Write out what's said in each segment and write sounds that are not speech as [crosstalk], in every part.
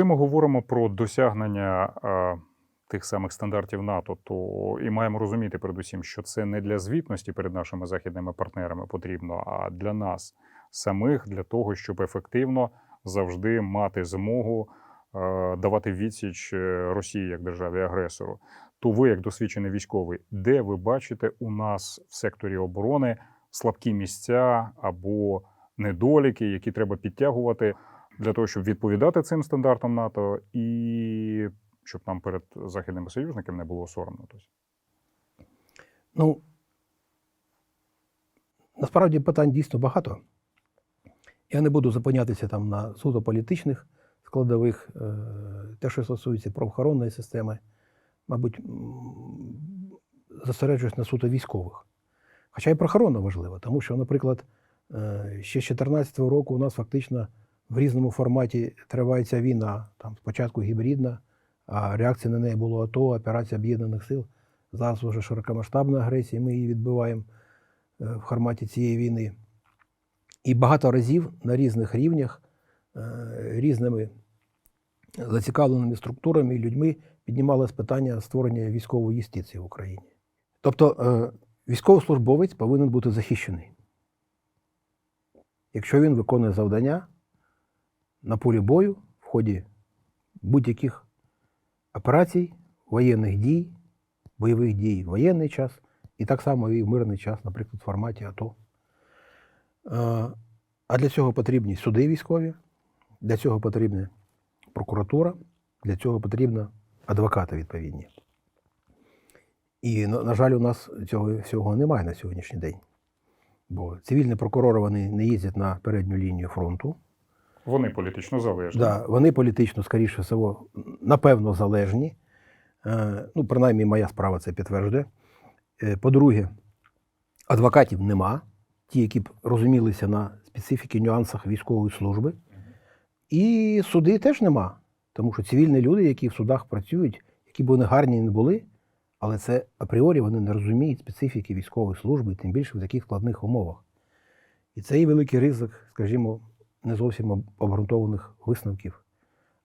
Коли ми говоримо про досягнення е, тих самих стандартів НАТО, то і маємо розуміти передусім, що це не для звітності перед нашими західними партнерами потрібно, а для нас самих, для того, щоб ефективно завжди мати змогу е, давати відсіч е, Росії як державі агресору. То ви, як досвідчений військовий, де ви бачите у нас в секторі оборони слабкі місця або недоліки, які треба підтягувати для того, щоб відповідати цим стандартам НАТО, і щоб нам перед західними союзниками не було соромно. Ну, насправді питань дійсно багато. Я не буду зупинятися там на суто політичних складових. Е, Те, що стосується правоохоронної системи, мабуть, зосереджуюсь на суто військових. Хоча і правоохоронна важлива, тому що, наприклад, е, ще з 2014 року у нас фактично в різному форматі триває ця війна. Там спочатку гібридна, а реакція на неї було АТО, операція Об'єднаних Сил. Зараз вже широкомасштабна агресія, ми її відбиваємо е, в форматі цієї війни. І багато разів на різних рівнях е, різними зацікавленими структурами і людьми піднімалось питання створення військової юстиції в Україні. Тобто е, військовослужбовець повинен бути захищений. Якщо він виконує завдання на полі бою в ході будь-яких операцій, воєнних дій, бойових дій в воєнний час, і так само і в мирний час, наприклад, в форматі АТО. Е, А для цього потрібні суди військові, для цього потрібна прокуратура, для цього потрібно адвокати відповідні. І, на жаль, у нас цього всього немає на сьогоднішній день. Бо цивільні прокурори вони не їздять на передню лінію фронту. Вони політично залежні. Да, вони політично, скоріше всього, напевно, залежні. Е, ну, принаймні, моя справа це підтверджує. Е, По-друге, адвокатів нема, ті, які б розумілися на специфіки, нюансах військової служби. І суди теж нема. Тому що цивільні люди, які в судах працюють, які б вони гарні не були, але це апріорі вони не розуміють специфіки військової служби, тим більше в таких складних умовах. І це і великий ризик, скажімо, не зовсім обґрунтованих висновків.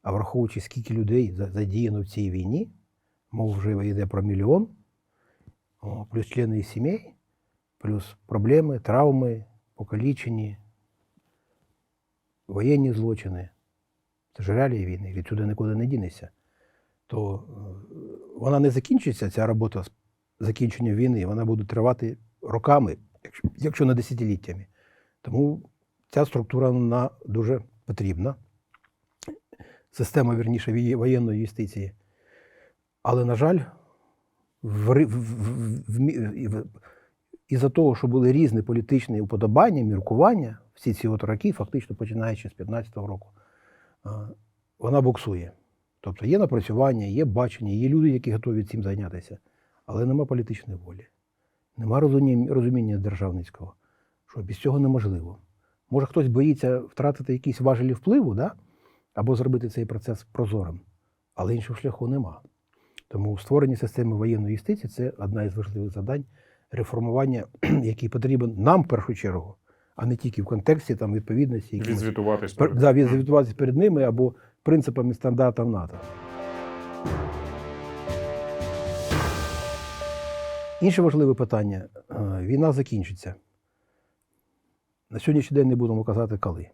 А враховуючи, скільки людей задіяно в цій війні, мова вже йде про мільйон, плюс члени сімей, плюс проблеми, травми, покалічені, воєнні злочини. Це ж реалії війни, відсюди нікуди не дінешся. То е, вона не закінчиться, ця робота з закінчення війни, вона буде тривати роками, якщо не десятиліттями. Тому ця структура вона дуже потрібна. Система, вірніше, воєнної юстиції. Але, на жаль, в, в, в, і із-за того, що були різні політичні уподобання, міркування, всі ці от роки, фактично починаючи з 15-го року, вона буксує. Тобто є напрацювання, є бачення, є люди, які готові цим зайнятися, але нема політичної волі, нема розуміння державницького, що без цього неможливо. Може, хтось боїться втратити якісь важелі впливу, да? або зробити цей процес прозорим, але іншого шляху нема. Тому створення системи воєнної юстиції це одна із важливих завдань реформування, [clears throat] який потрібен нам в першу чергу, а не тільки в контексті там, відповідності якимось Відзвітуватись пер- да, відзвітуватися перед ними або принципами стандартів НАТО. Інше важливе питання. Е, Війна закінчиться. На сьогоднішній день не будемо казати коли.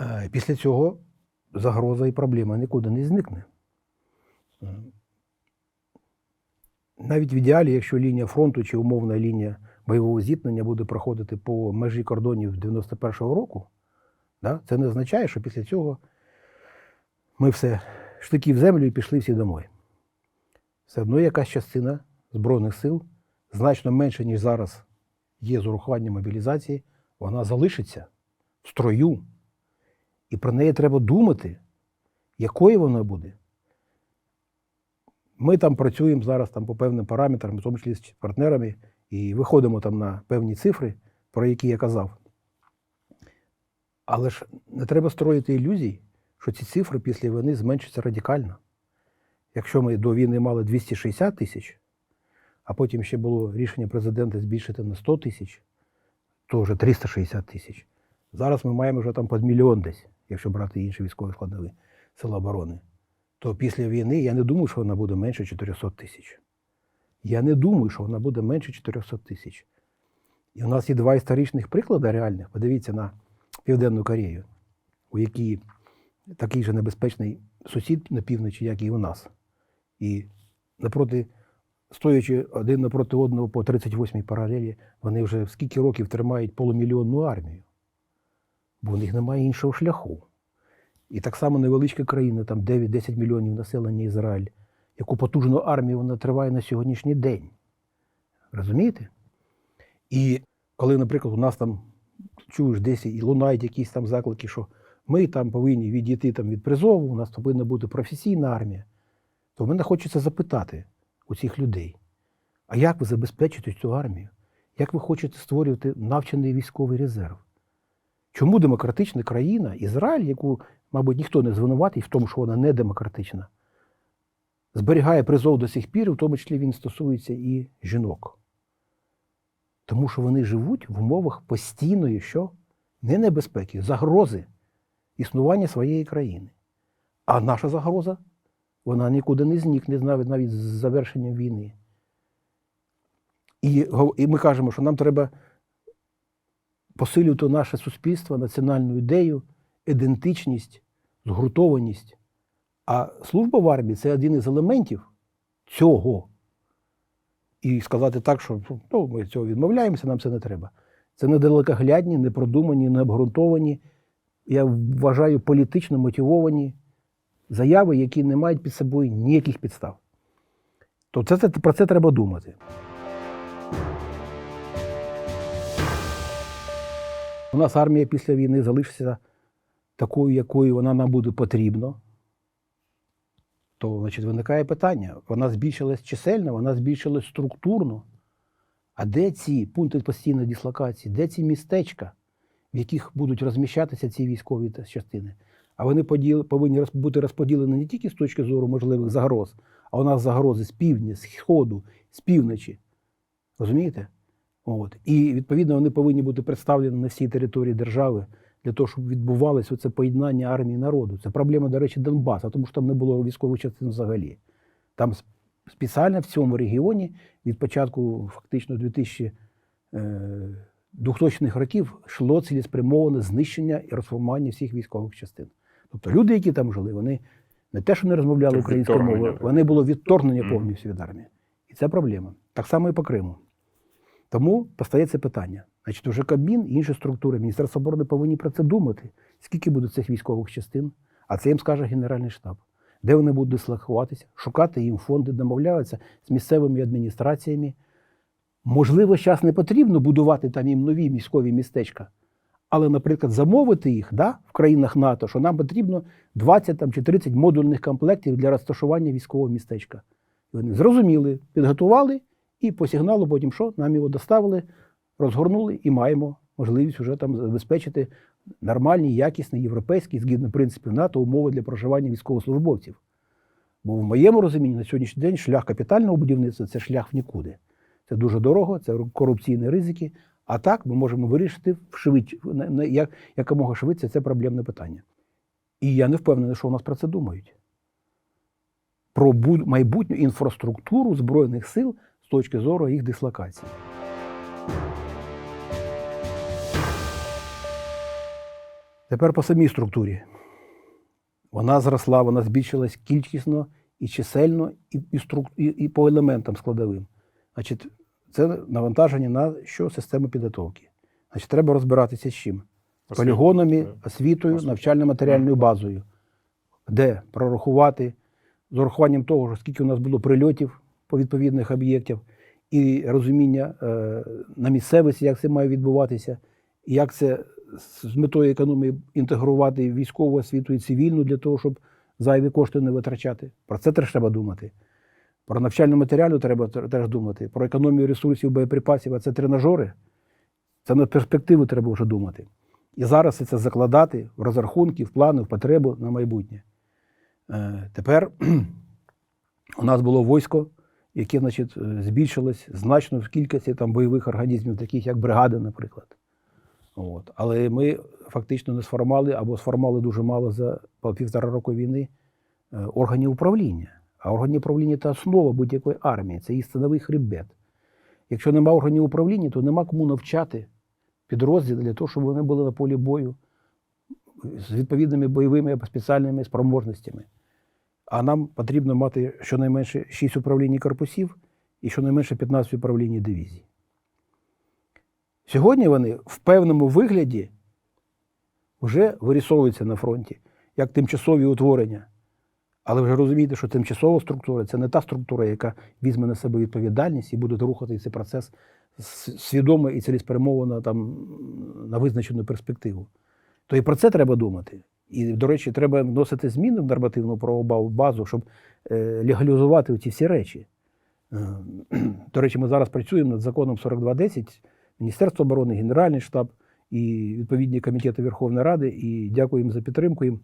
Е, Після цього загроза і проблема нікуди не зникне. Е, Навіть в ідеалі, якщо лінія фронту чи умовна лінія бойового зіткнення буде проходити по межі кордонів 91-го року, да, це не означає, що після цього ми все штики в землю і пішли всі домой. Все одно якась частина Збройних сил, значно менше, ніж зараз є з урахуванням мобілізації, вона залишиться в строю. І про неї треба думати, якою вона буде. Ми там працюємо зараз там, по певним параметрам, в тому числі з партнерами, і виходимо там на певні цифри, про які я казав. Але ж не треба строїти ілюзій, що ці цифри після війни зменшаться радикально. Якщо ми до війни мали 260 тисяч, а потім ще було рішення президента збільшити на 100 тисяч, то вже 360 тисяч. Зараз ми маємо вже там під мільйон десь. якщо брати інші військові складові Сил оборони, то після війни я не думаю, що вона буде менше 400 тисяч. Я не думаю, що вона буде менше 400 тисяч. І у нас є два історичних приклади реальних. Подивіться на Південну Корею, у якій такий же небезпечний сусід на півночі, як і у нас. І напроти, стоячи один напроти одного по 38-й паралелі, вони вже скільки років тримають полумільйонну армію, бо в них немає іншого шляху. І так само невеличка країна, там 9-10 мільйонів населення Ізраїль, яку потужну армію вона триває на сьогоднішній день. Розумієте? І коли, наприклад, у нас там чуєш десь і лунають якісь там заклики, що ми там повинні відійти там, від призову, у нас повинна бути професійна армія, то в мене хочеться запитати у цих людей: а як ви забезпечите цю армію? Як ви хочете створювати навчений військовий резерв? Чому демократична країна, Ізраїль, яку, мабуть, ніхто не звинуватить в тому, що вона не демократична, зберігає призов до сих пір, в тому числі він стосується і жінок. Тому що вони живуть в умовах постійної що? Не небезпеки, загрози існування своєї країни. А наша загроза, вона нікуди не зникне навіть навіть з завершенням війни. І, і ми кажемо, що нам треба посилювати наше суспільство, національну ідею, ідентичність, згуртованість. А служба в армії це один із елементів цього. І сказати так, що ну, ми цього відмовляємося, нам це не треба. Це недалекоглядні, непродумані, необґрунтовані, я вважаю, політично мотивовані заяви, які не мають під собою ніяких підстав. То це, це, про це треба думати. У нас армія після війни залишиться такою, якою вона нам буде потрібна. То, значить, виникає питання: вона збільшилась чисельно, вона збільшилась структурно. А де ці пункти постійної дислокації, де ці містечка, в яких будуть розміщатися ці військові частини? А вони поділ, повинні бути розподілені не тільки з точки зору можливих загроз, а у нас загрози з півдня, з сходу, з півночі. Розумієте? От. І відповідно вони повинні бути представлені на всій території держави для того, щоб відбувалося оце поєднання армії і народу. Це проблема, до речі, Донбаса, тому що там не було військових частин взагалі. Там спеціально в цьому регіоні від початку фактично 2000, е, 2000-х років йшло цілеспрямоване знищення і розформування всіх військових частин. Тобто люди, які там жили, вони не те, що не розмовляли українською мовою, вони було відторгнення повністю від армії. І це проблема. Так само і по Криму. Тому постає це питання. Значить, уже Кабмін і інші структури Міністерства оборони повинні про це думати. Скільки буде цих військових частин, а це їм скаже Генеральний штаб. Де вони будуть дислокуватися, шукати їм фонди, домовляються з місцевими адміністраціями. Можливо, зараз не потрібно будувати там їм нові військові містечка, але, наприклад, замовити їх да, в країнах НАТО, що нам потрібно 20 там, чи 30 модульних комплектів для розташування військового містечка. Вони зрозуміли, підготували і по сигналу потім що? Нам його доставили, розгорнули і маємо можливість вже там забезпечити нормальні, якісні, європейські, згідно принципів НАТО, умови для проживання військовослужбовців. Бо в моєму розумінні на сьогоднішній день шлях капітального будівництва це шлях в нікуди. Це дуже дорого, це корупційні ризики. А так ми можемо вирішити швидше, як, якомога швидше це проблемне питання. І я не впевнений, що у нас про це думають. Про майбутню інфраструктуру Збройних сил з точки зору їх дислокації. Тепер по самій структурі. Вона зросла, вона збільшилась кількісно і чисельно, і, і, струк- і, і по елементам складовим. Значить, це навантаження на що систему підготовки. Значить, треба розбиратися з чим? Освіт. полігонами, освітою, навчально-матеріальною базою, де прорахувати з урахуванням того, скільки у нас було прильотів по відповідних об'єктів, і розуміння е, на місцевості, як це має відбуватися, і як це з- з метою економії інтегрувати військову освіту і цивільну для того, щоб зайві кошти не витрачати. Про це теж треба думати. Про навчальну матеріалу треба теж думати. Про економію ресурсів боєприпасів, а це тренажери. Це на перспективу треба вже думати. І зараз це закладати в розрахунки, в плани, в потребу на майбутнє. Е, Тепер [clears throat] у нас було військо, яке значить, е, збільшилось значно в кількості там, бойових організмів, таких як бригади, наприклад. От. Але ми фактично не сформували або сформували дуже мало за півтора року війни е, органів управління. А органи управління це основа будь-якої армії, це її становий хребет. Якщо нема органів управління, то нема кому навчати підрозділи для того, щоб вони були на полі бою з відповідними бойовими або спеціальними спроможностями. А нам потрібно мати щонайменше 6 управлінь корпусів і щонайменше 15 управлінь дивізій. Сьогодні вони в певному вигляді вже вирісовуються на фронті як тимчасові утворення. Але ж розумієте, що тимчасова структура це не та структура, яка візьме на себе відповідальність і буде рухати цей процес свідомо і цілеспрямовано там, на визначену перспективу. То і про це треба думати. І, до речі, треба вносити зміни в нормативну правову базу, щоб е, легалізувати ці всі речі. Е, [clears throat] До речі, ми зараз працюємо над законом 4210, Міністерство оборони, Генеральний штаб і відповідні комітети Верховної Ради. І дякуємо за підтримку їм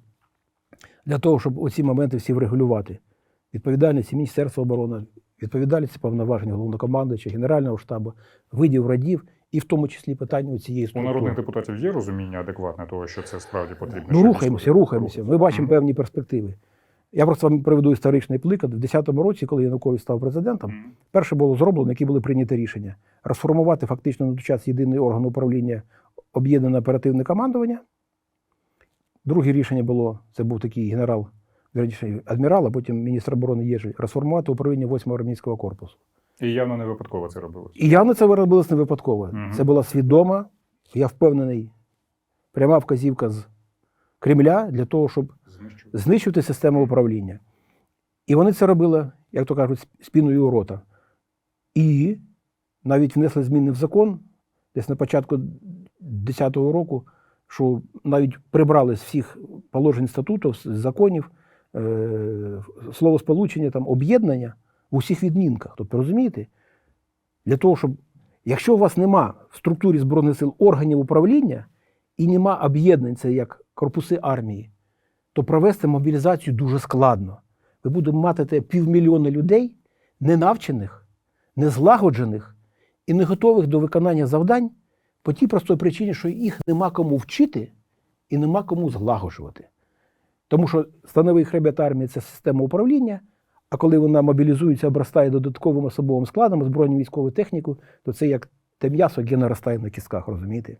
для того, щоб оці моменти всі врегулювати. Відповідальність і Міністерства оборони, відповідальність повноваження головнокомандуюча, Генерального штабу, видів радів, і в тому числі питання у цієї У народних депутатів є розуміння адекватне того, що це справді потрібно. Ну, рухаємося, рухаємося. Ми бачимо Мгм. певні перспективи. Я просто вам приведу історичний приклад. В 2010 році, коли Янукович став президентом, Мгм. перше було зроблено, які були прийняті рішення. Розформувати фактично на той час єдиний орган управління об'єднане оперативне командування. Друге рішення було: це був такий генерал, вірніше, адмірал, а потім міністр оборони Єжель, розформувати управління 8-го армійського корпусу. І явно не випадково це робилось. І явно це робилось не випадково. Мгм. Це була свідома, я впевнений, пряма вказівка з Кремля для того, щоб Знищувати. знищувати систему управління. І вони це робили, як то кажуть, спіною у рота. І навіть внесли зміни в закон десь на початку 10-го року, що навіть прибрали з всіх положень статуту, з законів, е, словосполучення, там, об'єднання в усіх відмінках. Тобто, розумієте? Для того, щоб, якщо у вас нема в структурі Збройних сил органів управління і нема об'єднань, це як корпуси армії, то провести мобілізацію дуже складно. Ви будете мати півмільйона людей, ненавчених, незлагоджених і не готових до виконання завдань по тій простій причині, що їх нема кому вчити і нема кому злагоджувати. Тому що становий хребет армії це система управління, а коли вона мобілізується, обростає додатковим особовим складом, озброєнням військову техніку, то це як те м'ясо, яке наростає на кістках, розумієте?